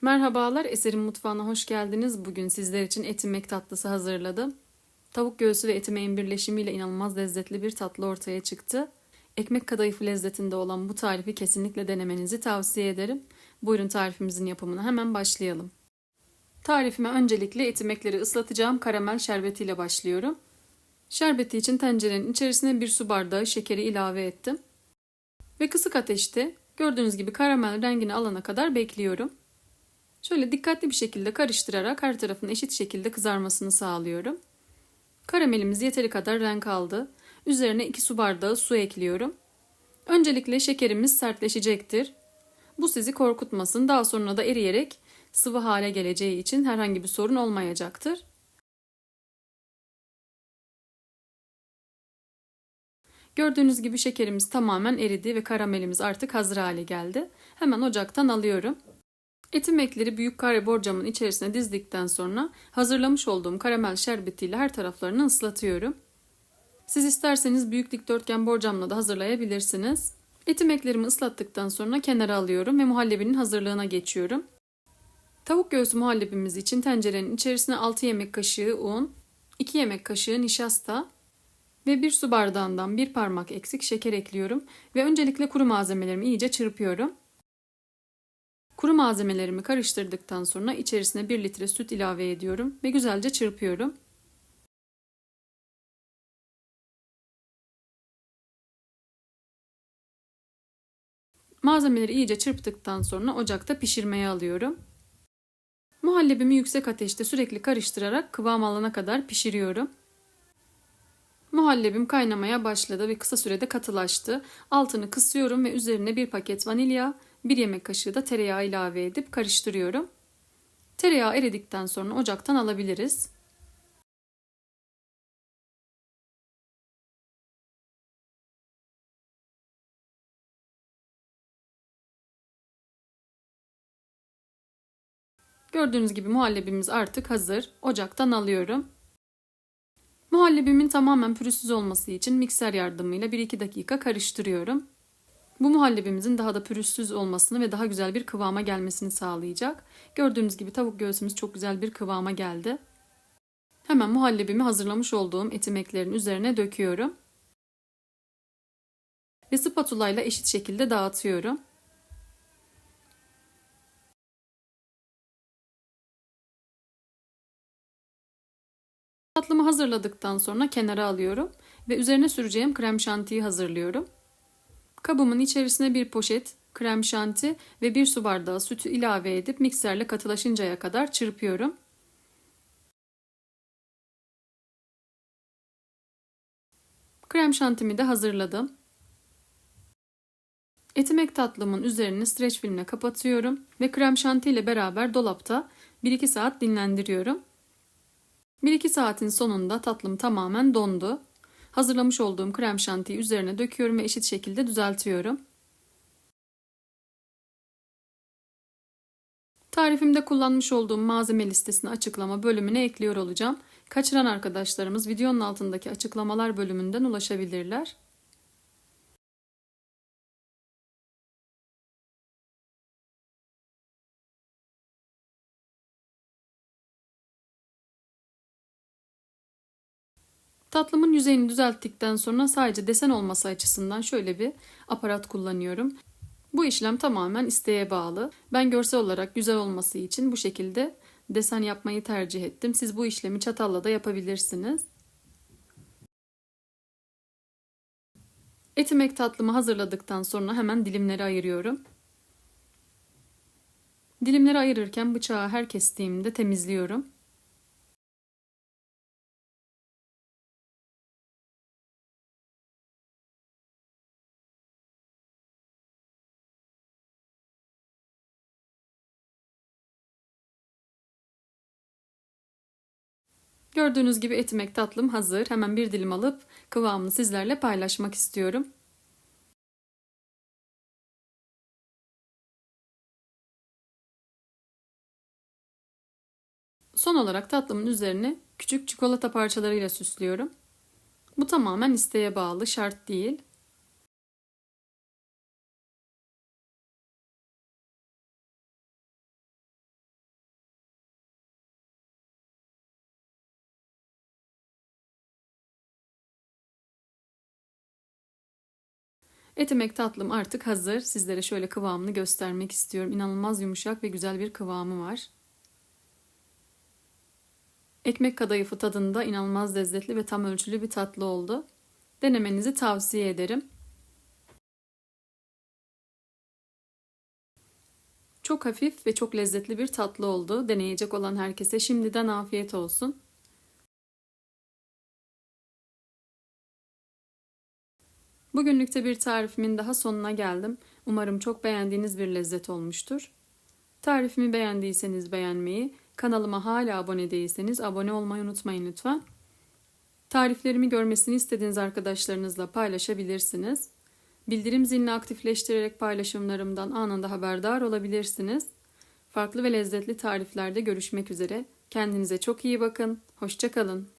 Merhabalar, Eser'in mutfağına hoş geldiniz. Bugün sizler için etimek tatlısı hazırladım. Tavuk göğsü ve etimeğin birleşimiyle inanılmaz lezzetli bir tatlı ortaya çıktı. Ekmek kadayıfı lezzetinde olan bu tarifi kesinlikle denemenizi tavsiye ederim. Buyurun tarifimizin yapımına hemen başlayalım. Tarifime öncelikle etimekleri ıslatacağım karamel şerbetiyle başlıyorum. Şerbeti için tencerenin içerisine bir su bardağı şekeri ilave ettim. Ve kısık ateşte gördüğünüz gibi karamel rengini alana kadar bekliyorum. Şöyle dikkatli bir şekilde karıştırarak her tarafın eşit şekilde kızarmasını sağlıyorum. Karamelimiz yeteri kadar renk aldı. Üzerine 2 su bardağı su ekliyorum. Öncelikle şekerimiz sertleşecektir. Bu sizi korkutmasın. Daha sonra da eriyerek sıvı hale geleceği için herhangi bir sorun olmayacaktır. Gördüğünüz gibi şekerimiz tamamen eridi ve karamelimiz artık hazır hale geldi. Hemen ocaktan alıyorum. Etimekleri büyük kare borcamın içerisine dizdikten sonra hazırlamış olduğum karamel şerbetiyle her taraflarını ıslatıyorum. Siz isterseniz büyük dikdörtgen borcamla da hazırlayabilirsiniz. Etimeklerimi ıslattıktan sonra kenara alıyorum ve muhallebinin hazırlığına geçiyorum. Tavuk göğsü muhallebimiz için tencerenin içerisine 6 yemek kaşığı un, 2 yemek kaşığı nişasta ve 1 su bardağından 1 parmak eksik şeker ekliyorum ve öncelikle kuru malzemelerimi iyice çırpıyorum. Kuru malzemelerimi karıştırdıktan sonra içerisine 1 litre süt ilave ediyorum ve güzelce çırpıyorum. Malzemeleri iyice çırptıktan sonra ocakta pişirmeye alıyorum. Muhallebimi yüksek ateşte sürekli karıştırarak kıvam alana kadar pişiriyorum. Muhallebim kaynamaya başladı ve kısa sürede katılaştı. Altını kısıyorum ve üzerine bir paket vanilya, bir yemek kaşığı da tereyağı ilave edip karıştırıyorum. Tereyağı eridikten sonra ocaktan alabiliriz. Gördüğünüz gibi muhallebimiz artık hazır. Ocaktan alıyorum. Muhallebimin tamamen pürüzsüz olması için mikser yardımıyla 1-2 dakika karıştırıyorum. Bu muhallebimizin daha da pürüzsüz olmasını ve daha güzel bir kıvama gelmesini sağlayacak. Gördüğünüz gibi tavuk göğsümüz çok güzel bir kıvama geldi. Hemen muhallebimi hazırlamış olduğum etimeklerin üzerine döküyorum. Ve spatula ile eşit şekilde dağıtıyorum. Tatlımı hazırladıktan sonra kenara alıyorum ve üzerine süreceğim krem şantiyi hazırlıyorum. Kabımın içerisine bir poşet krem şanti ve bir su bardağı sütü ilave edip mikserle katılaşıncaya kadar çırpıyorum. Krem şantimi de hazırladım. Etimek tatlımın üzerini streç filmle kapatıyorum ve krem şanti ile beraber dolapta 1-2 saat dinlendiriyorum. 1-2 saatin sonunda tatlım tamamen dondu. Hazırlamış olduğum krem şantiyi üzerine döküyorum ve eşit şekilde düzeltiyorum. Tarifimde kullanmış olduğum malzeme listesini açıklama bölümüne ekliyor olacağım. Kaçıran arkadaşlarımız videonun altındaki açıklamalar bölümünden ulaşabilirler. Tatlımın yüzeyini düzelttikten sonra sadece desen olması açısından şöyle bir aparat kullanıyorum. Bu işlem tamamen isteğe bağlı. Ben görsel olarak güzel olması için bu şekilde desen yapmayı tercih ettim. Siz bu işlemi çatalla da yapabilirsiniz. Etimek tatlımı hazırladıktan sonra hemen dilimleri ayırıyorum. Dilimleri ayırırken bıçağı her kestiğimde temizliyorum. Gördüğünüz gibi etimek tatlım hazır. Hemen bir dilim alıp kıvamını sizlerle paylaşmak istiyorum. Son olarak tatlımın üzerine küçük çikolata parçalarıyla süslüyorum. Bu tamamen isteğe bağlı, şart değil. Etimek tatlım artık hazır. Sizlere şöyle kıvamını göstermek istiyorum. İnanılmaz yumuşak ve güzel bir kıvamı var. Ekmek kadayıfı tadında inanılmaz lezzetli ve tam ölçülü bir tatlı oldu. Denemenizi tavsiye ederim. Çok hafif ve çok lezzetli bir tatlı oldu. Deneyecek olan herkese şimdiden afiyet olsun. Bugünlükte bir tarifimin daha sonuna geldim. Umarım çok beğendiğiniz bir lezzet olmuştur. Tarifimi beğendiyseniz beğenmeyi, kanalıma hala abone değilseniz abone olmayı unutmayın lütfen. Tariflerimi görmesini istediğiniz arkadaşlarınızla paylaşabilirsiniz. Bildirim zilini aktifleştirerek paylaşımlarımdan anında haberdar olabilirsiniz. Farklı ve lezzetli tariflerde görüşmek üzere. Kendinize çok iyi bakın. Hoşçakalın.